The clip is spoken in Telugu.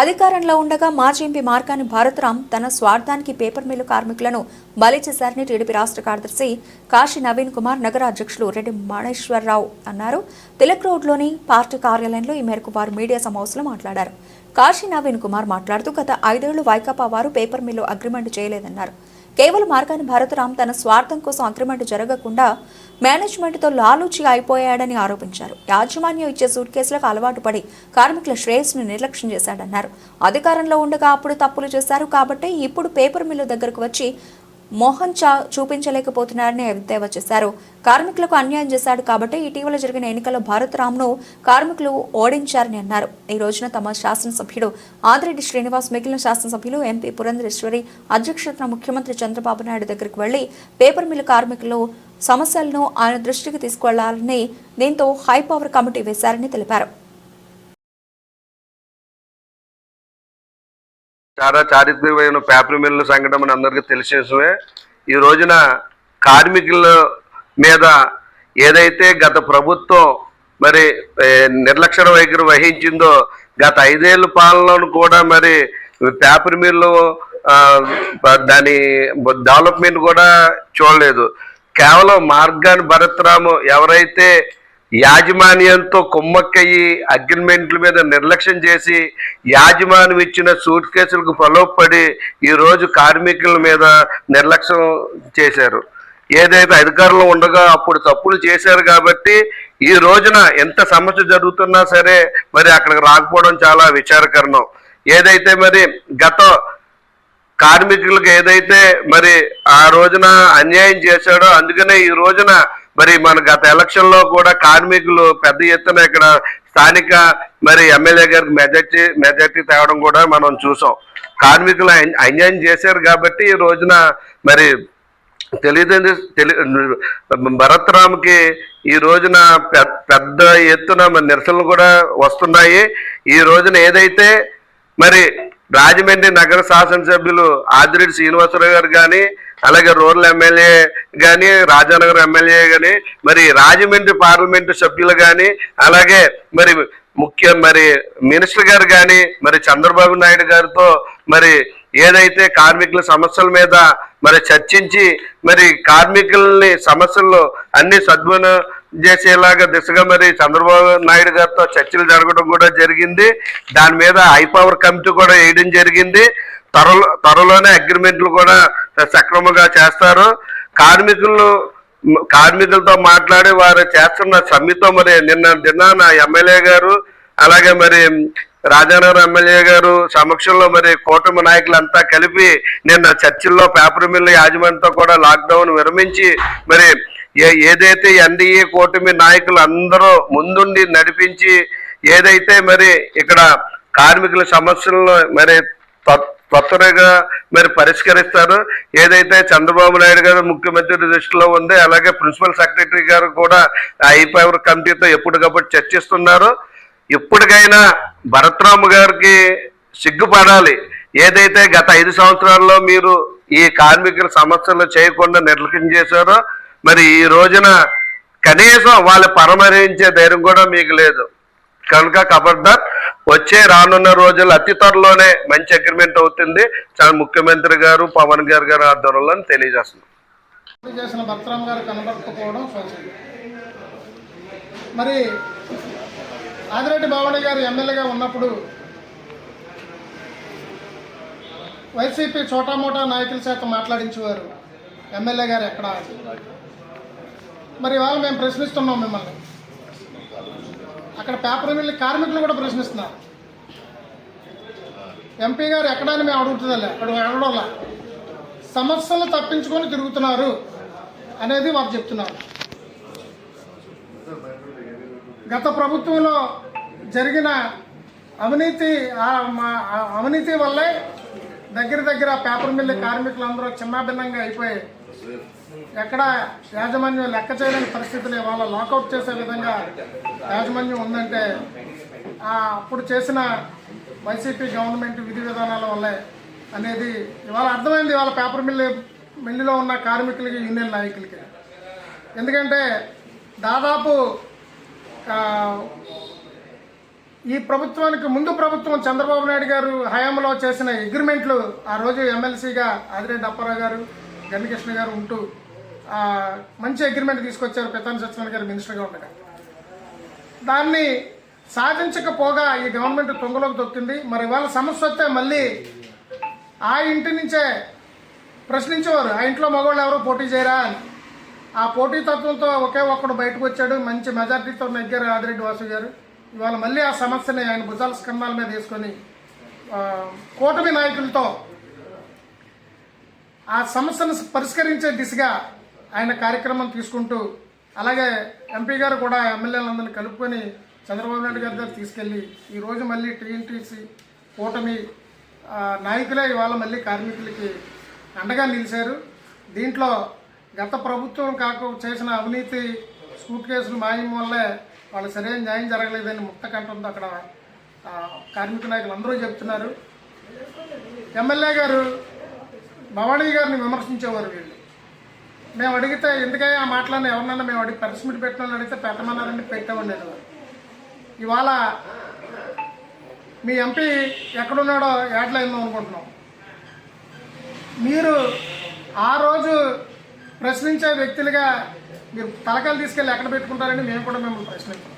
అధికారంలో ఉండగా మాజీ ఎంపీ మార్కాని భారతరాం తన స్వార్థానికి పేపర్ మిల్లు కార్మికులను బలి చేశారని టీడీపీ రాష్ట్ర కార్యదర్శి కాశీ నవీన్ కుమార్ నగర అధ్యక్షులు రెడ్డి మాణేశ్వరరావు అన్నారు. తిలక్ రోడ్లోని పార్టీ కార్యాలయంలో ఈ మేరకు వారు మీడియా సమావేశంలో మాట్లాడారు. కాశీ నవీన్ కుమార్ మాట్లాడుతూ గత ఐదేళ్ళు వైకాపా వారు పేపర్ మిల్లు అగ్రిమెంట్ చేయలేదన్నారు. కేవలం మార్గాన్ని భారతరాం తన స్వార్థం కోసం అగ్రిమెంట్ జరగకుండా మేనేజ్మెంట్తో లాలూచి అయిపోయాడని ఆరోపించారు. యాజమాన్యం ఇచ్చే సూట్ కేసులకు అలవాటు పడి కార్మికుల శ్రేయస్సును నిర్లక్ష్యం చేశాడన్నారు. అధికారంలో ఉండగా అప్పుడు తప్పులు చేశారు కాబట్టి ఇప్పుడు పేపర్ మిల్లు దగ్గరకు వచ్చి మోహన్ చా చూపించలేకపోతున్నారని ఎద్దేవా చేశారు. కార్మికులకు అన్యాయం చేశాడు కాబట్టి ఇటీవల జరిగిన ఎన్నికల్లో భారతరామ్ను కార్మికులు ఓడించారని అన్నారు. ఈ రోజున తమ శాసనసభ్యుడు ఆదిరెడ్డి శ్రీనివాస్ మిగిలిన శాసనసభ్యులు ఎంపీ పురంధరేశ్వరి అధ్యక్షతన ముఖ్యమంత్రి చంద్రబాబు నాయుడు దగ్గరికి వెళ్ళి పేపర్ మిల్లు కార్మికులు సమస్యలను ఆయన దృష్టికి తీసుకువెళ్ళాలని దీంతో హై పవర్ కమిటీ వేశారని తెలిపారు. చాలా చారిత్రకమైన పేపర్ మిల్లు సంఘటన మన అందరికీ తెలిసిన విషయమే. ఈ రోజున కార్మికుల మీద ఏదైతే గత ప్రభుత్వం మరి నిర్లక్ష్య వైఖరి వహించిందో గత ఐదేళ్ళ పాలనలో కూడా మరి పేపర్ మిల్లు దాని డెవలప్మెంట్ కూడా చూడలేదు. కేవలం మార్గాన్ని భరత్రాము ఎవరైతే యాజమాన్యంతో కుమ్మక్కయ్యి అగ్రిమెంట్ల మీద నిర్లక్ష్యం చేసి యాజమాన్యం ఇచ్చిన సూట్ కేసులకు పడి ఈ రోజు కార్మికుల మీద నిర్లక్ష్యం చేశారు. ఏదైతే అధికారంలో ఉండగా అప్పుడు తప్పులు చేశారు కాబట్టి ఈ రోజున ఎంత సమస్య జరుగుతున్నా సరే మరి అక్కడికి రాకపోవడం చాలా విచారకరణం. ఏదైతే మరి గత కార్మికులకు ఏదైతే మరి ఆ రోజున అన్యాయం చేశాడో అందుకనే ఈ రోజున మరి మన గత ఎలక్షన్లో కూడా కార్మికులు పెద్ద ఎత్తున ఇక్కడ స్థానిక మరి ఎమ్మెల్యే గారికి మెజార్టీ మెజార్టీ తేవడం కూడా మనం చూసాం. కార్మికులు అన్యాయం చేశారు కాబట్టి ఈ రోజున మరి తెలియదు తెలి భరత్రామ్కి ఈ రోజున పెద్ద ఎత్తున మరి నిరసనలు కూడా వస్తున్నాయి. ఈ రోజున ఏదైతే మరి రాజమండ్రి నగర శాసనసభ్యులు ఆదిరెడ్డి శ్రీనివాసరావు గారు కానీ అలాగే రూరల్ ఎమ్మెల్యే కానీ రాజానగర్ ఎమ్మెల్యే కానీ మరి రాజమండ్రి పార్లమెంటు సభ్యులు కానీ అలాగే మరి ముఖ్య మరి మినిస్టర్ గారు కానీ మరి చంద్రబాబు నాయుడు గారితో మరి ఏదైతే కార్మికుల సమస్యల మీద మరి చర్చించి మరి కార్మికుల్ని సమస్యల్లో అన్ని సద్విన చేసేలాగా దిశగా మరి చంద్రబాబు నాయుడు గారితో చర్చలు జరగడం కూడా జరిగింది. దాని మీద హై పవర్ కమిటీ కూడా వేయడం జరిగింది. త్వరలో త్వరలోనే అగ్రిమెంట్లు కూడా సక్రమంగా చేస్తారు. కార్మికులు కార్మికులతో మాట్లాడి వారు చేస్తున్న సమ్మెతో మరి నిన్న నిన్న నా ఎమ్మెల్యే గారు అలాగే మరి రాజానగర్ ఎమ్మెల్యే గారు సమక్షంలో మరి కూటమి నాయకులంతా కలిపి నిన్న చర్చిల్లో పేపర్ మిల్లు యాజమాన్యంతో కూడా లాక్డౌన్ విరమించి మరి ఏదైతే ఎన్డీఏ కూటమి నాయకులు అందరూ ముందుండి నడిపించి ఏదైతే మరి ఇక్కడ కార్మికుల సమస్యలను మరి త్వ- త్వరగా మరి పరిష్కరిస్తారు ఏదైతే చంద్రబాబు నాయుడు గారు ముఖ్యమంత్రి దృష్టిలో ఉంది అలాగే ప్రిన్సిపల్ సెక్రటరీ గారు కూడా ఐపవర్ కమిటీతో ఎప్పటికప్పుడు చర్చిస్తున్నారు. ఇప్పటికైనా భరత్రామ్ గారికి సిగ్గుపడాలి. ఏదైతే గత ఐదు సంవత్సరాల్లో మీరు ఈ కార్మికుల సమస్యలు చేయకుండా నిర్లక్ష్యం చేశారో మరి ఈ రోజున కనీసం వాళ్ళు పరమరించే ధైర్యం కూడా మీకు లేదు. కనుక ఖబర్దార్ వచ్చే రానున్న రోజులు అతి త్వరలోనే మంచి అగ్రిమెంట్ అవుతుంది. చాలా ముఖ్యమంత్రి గారు పవన్ గారు గారు ఆధ్వర్యంలో తెలియజేస్తున్నాం. చేసిన భర్తరామ్ గారు కనబడకపోవడం మరి ఆదిరెడ్డి బావణి గారు ఎమ్మెల్యేగా ఉన్నప్పుడు వైసీపీ చోటామోటా నాయకుల చేత మాట్లాడించేవారు ఎమ్మెల్యే గారు ఎక్కడ? మరి ఇవాళ మేము ప్రశ్నిస్తున్నాం మిమ్మల్ని. అక్కడ పేపర్ మిల్లి కార్మికులు కూడా ప్రశ్నిస్తున్నారు. ఎంపీ గారు ఎక్కడని మేము అడుగుతుందలే అక్కడ అడగడంలా. సమస్యలు తప్పించుకొని తిరుగుతున్నారు అనేది వారు చెప్తున్నారు. గత ప్రభుత్వంలో జరిగిన అవినీతి మా- అవినీతి వల్లే దగ్గర దగ్గర పేపర్ మిల్లు కార్మికులందరూ చిన్నాభిన్నంగా అయిపోయి ఎక్కడ యాజమాన్యం లెక్క చేయలేని పరిస్థితులు ఇవాళ లాకౌట్ చేసే విధంగా యాజమాన్యం ఉందంటే అప్పుడు చేసిన వైసీపీ గవర్నమెంట్ విధి విధానాల వల్లే అనేది ఇవాళ అర్థమైంది. ఇవాళ పేపర్ మిల్లు మిల్లులో ఉన్న కార్మికులకి యూనియన్ నాయకులకి. ఎందుకంటే దాదాపు ఈ ప్రభుత్వానికి ముందు ప్రభుత్వం చంద్రబాబు నాయుడు గారు హయాంలో చేసిన అగ్రిమెంట్లు ఆ రోజు ఎమ్మెల్సీగా ఆదిరెడ్డి అప్పారావు గారు గన్నికృష్ణ గారు ఉంటూ మంచి అగ్రిమెంట్ తీసుకొచ్చారు పెతాని సత్యనారాయణ గారు మినిస్టర్గా ఉండగా. దాన్ని సాధించకపోగా ఈ గవర్నమెంట్ తొంగలోకి తొక్కింది. మరి ఇవాళ సమస్య వస్తే మళ్ళీ ఆ ఇంటి నుంచే ప్రశ్నించేవారు. ఆ ఇంట్లో మగవాళ్ళు ఎవరు పోటీ చేయరా అని. ఆ పోటీ తత్వంతో ఒకే ఒక్కడు బయటకు వచ్చాడు. మంచి మెజార్టీతో నెగ్గారు ఆదిరెడ్డి వాసు గారు. ఇవాళ మళ్ళీ ఆ సమస్యని ఆయన భుజాల స్కంధాల మీద వేసుకొని కూటమి నాయకులతో ఆ సమస్యను పరిష్కరించే దిశగా ఆయన కార్యక్రమం తీసుకుంటూ అలాగే ఎంపీ గారు కూడా ఎమ్మెల్యేలందరినీ కలుపుకొని చంద్రబాబు నాయుడు గారి దగ్గర తీసుకెళ్ళి ఈరోజు మళ్ళీ టీఎన్టీసీ కూటమి నాయకులే ఇవాళ మళ్ళీ కార్మికులకి అండగా నిలిచారు. దీంట్లో గత ప్రభుత్వం కాక చేసిన అవినీతి స్కూట్ కేసులు మాయం వల్లే వాళ్ళు సరైన న్యాయం జరగలేదని ముక్త కంఠంతో అక్కడ కార్మిక నాయకులు అందరూ చెప్తున్నారు. ఎమ్మెల్యే గారు భవానీ గారిని విమర్శించేవారు వీళ్ళు. మేము అడిగితే ఎందుకయ్యా ఆ మాటలను ఎవరినన్నా మేము అడిగి పరిశ్రమ మీట్ పెట్టిన అడిగితే పెట్టమన్నారని పెట్టామండి అనేవారు ఇవాళ మీ ఎంపీ ఎక్కడున్నాడో యాడ్లో అనుకుంటున్నాం. మీరు ఆ రోజు ప్రశ్నించే వ్యక్తులుగా మీరు తలకాయలు తీసుకెళ్ళి ఎక్కడ పెట్టుకుంటారని మేము కూడా మిమ్మల్ని ప్రశ్నిస్తాం